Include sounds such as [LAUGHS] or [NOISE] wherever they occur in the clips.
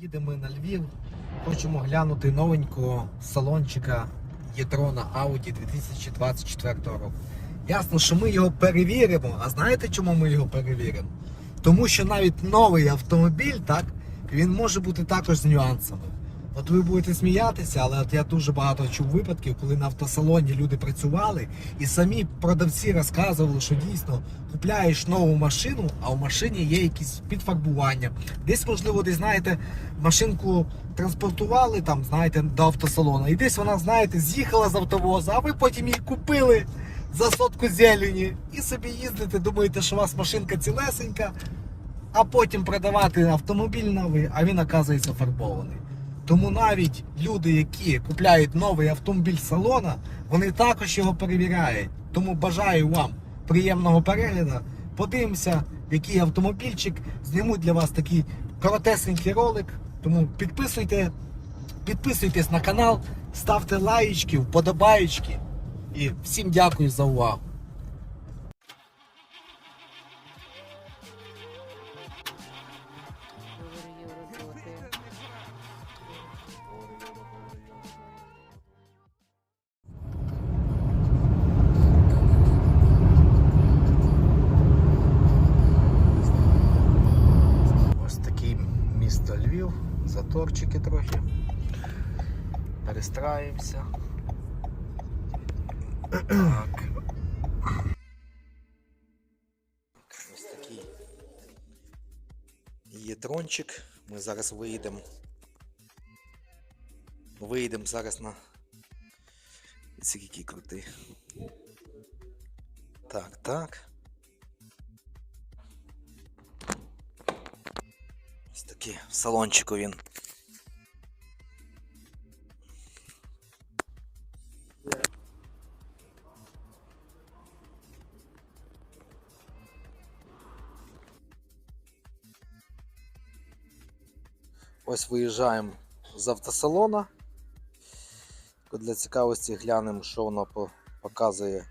Їдемо на Львів, хочемо глянути новенького салончика Єтрона Audi 2024 року. Ясно, що ми його перевіримо. А знаєте, чому ми його перевіримо? Тому що навіть новий автомобіль, так, він може бути також з нюансами. От ви будете сміятися, але от я дуже багато чув випадків, коли на автосалоні люди працювали, і самі продавці розказували, що дійсно купляєш нову машину, а в машині є якісь підфарбування. Десь, можливо, десь знаєте, машинку транспортували там, знаєте, до автосалону, і десь вона, знаєте, з'їхала з автовоза, а ви потім її купили за сотку зелені і собі їздите, думаєте, що у вас машинка цілесенька, а потім продавати автомобіль новий, а він оказується фарбований. Тому навіть люди, які купляють новий автомобіль салона, вони також його перевіряють. Тому бажаю вам приємного перегляду. Подивимося, який автомобільчик. Зніму для вас такий коротесенький ролик. Тому підписуйте, підписуйтесь на канал, ставте лайочки, вподобаєчки. І всім дякую за увагу. Заторчики трохи. Перестраюємося. Так. Ось такий є дрончик. Ми зараз виїдемо. Виїдемо зараз на. Який крутий. Так, так. Ось такий в салончику він. Ось виїжджаємо з автосалона. Для цікавості глянемо, що воно показує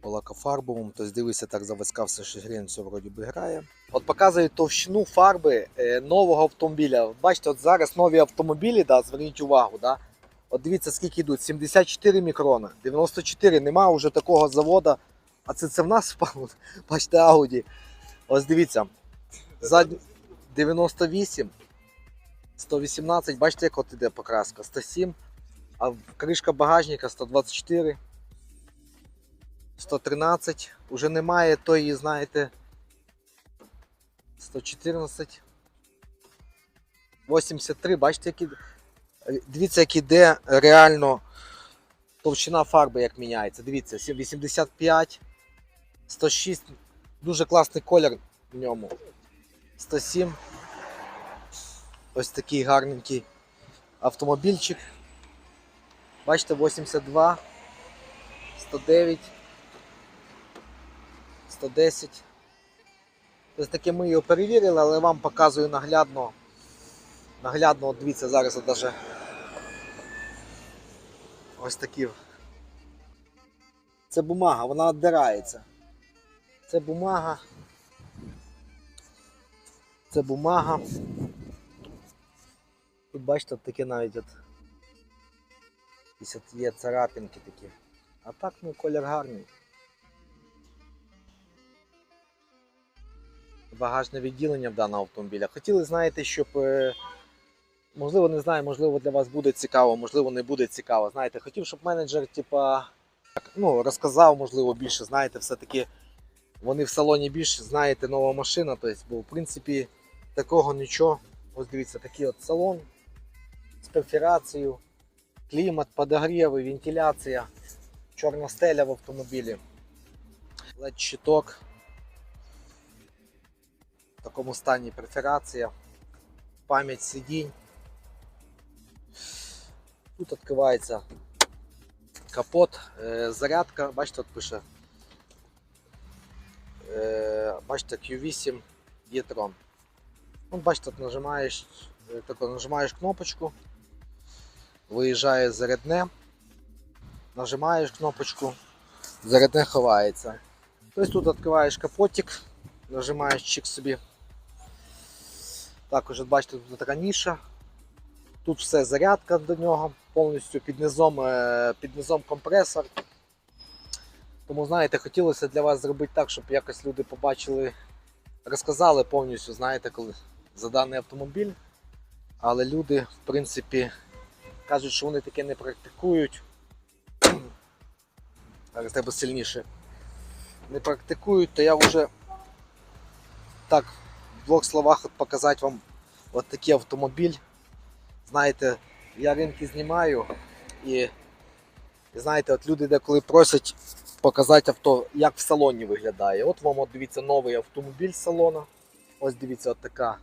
по лакофарбовому. Тобто дивися, так заводська все шагрень, все вроді би грає. От показує товщину фарби е, нового автомобіля. Бачите, от зараз нові автомобілі, да, зверніть увагу, да, от дивіться, скільки йдуть. 74 мікрона, 94, нема вже такого завода. А це, це в нас [LAUGHS] впало. Бачите, Audi. Ось дивіться. Задні 98, 118, бачите, як от іде покраска, 107, а кришка багажника 124. 113. Уже немає тої, знаєте. 114. 83. Бачите, які. Дивіться, як іде реально товщина фарби, як міняється. Дивіться, 85, 106. Дуже класний колір в ньому. 107. Ось такий гарненький автомобільчик. Бачите, 82, 109. 110. Ось таке ми його перевірили, але вам показую наглядно. Наглядно, от дивіться, зараз даже ось такі. Це бумага, вона віддирається. Це бумага. Це бумага. Тут бачите, от таке навіть от, от є царапинки такі. А так ну колір гарний. багажне відділення в даного автомобіля. Хотіли, знаєте, щоб. е, Можливо, не знаю, можливо, для вас буде цікаво, можливо, не буде цікаво. Знаєте, хотів, щоб менеджер, типа, ну, розказав, можливо, більше. Знаєте, все-таки вони в салоні більше, знаєте, нова машина. Тобто, бо в принципі такого нічого. Ось дивіться, такий от салон з перфорацією, клімат, подогріви, вентиляція, чорна стеля в автомобілі, led щиток в такому стані перфорація, пам'ять сидінь. Тут відкривається капот, е, зарядка, бачите, тут пише. Е, бачите, Q8 e-tron. Ну, бачите, нажимаєш, е, нажимаєш кнопочку, виїжджає зарядне, нажимаєш кнопочку, зарядне ховається. Тобто тут відкриваєш капотик, нажимаєш чик собі. Також, бачите, тут така ніша. Тут все зарядка до нього, повністю під низом, е, під низом компресор. Тому, знаєте, хотілося для вас зробити так, щоб якось люди побачили, розказали повністю, знаєте, коли за даний автомобіль. Але люди, в принципі, кажуть, що вони таке не практикують. Зараз треба сильніше. Не практикують, то я вже так в двох словах показати вам от такий автомобіль. Знаєте, я ринки знімаю і, знаєте, от люди деколи просять показати авто, як в салоні виглядає. От вам от дивіться новий автомобіль з салона. Ось дивіться, от така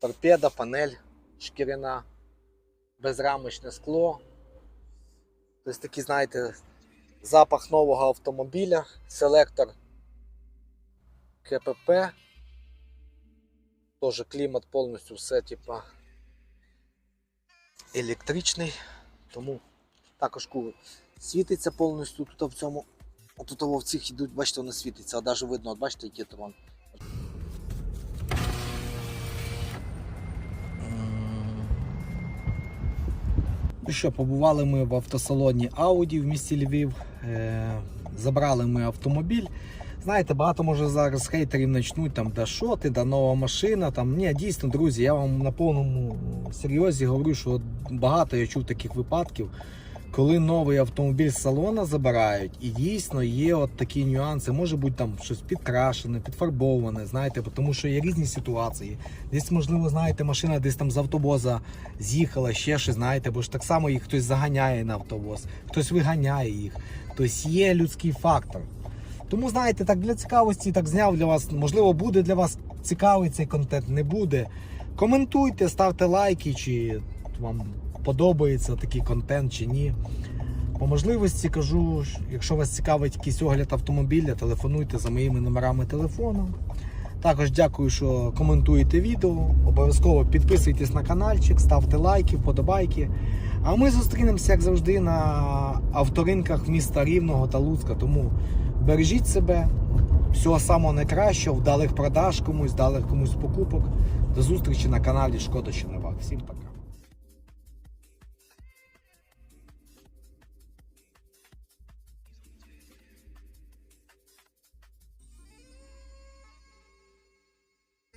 торпеда, панель шкіряна, безрамочне скло. Тобто такий, знаєте, запах нового автомобіля, селектор КПП. Теж клімат повністю все типа електричний. Тому також світиться повністю тут в цьому. Тут в цих ідуть, бачите, воно світиться, а навіть видно, от бачите, який трон. Ну що, побували ми в автосалоні Audi в місті Львів. Е, забрали ми автомобіль. Знаєте, багато може зараз хейтерів почнуть там, да що ти, да нова машина. Там. Ні, дійсно, друзі, я вам на повному серйозі говорю, що багато я чув таких випадків, коли новий автомобіль з салона забирають, і дійсно є от такі нюанси. Може бути там щось підкрашене, підфарбоване, знаєте, тому що є різні ситуації. Десь, можливо, знаєте, машина десь там з автобоза з'їхала, ще щось, знаєте, бо ж так само їх хтось заганяє на автобус, хтось виганяє їх. Тобто є людський фактор. Тому, знаєте, так для цікавості так зняв для вас. Можливо, буде для вас цікавий цей контент, не буде. Коментуйте, ставте лайки, чи вам подобається такий контент чи ні. По можливості кажу, якщо вас цікавить якийсь огляд автомобіля, телефонуйте за моїми номерами телефону. Також дякую, що коментуєте відео. Обов'язково підписуйтесь на каналчик, ставте лайки, вподобайки. А ми зустрінемося, як завжди, на авторинках міста Рівного та Луцька. Тому бережіть себе, всього самого найкращого, вдалих продаж комусь, вдалих комусь покупок. До зустрічі на каналі Шкода Чинова. Всім пока.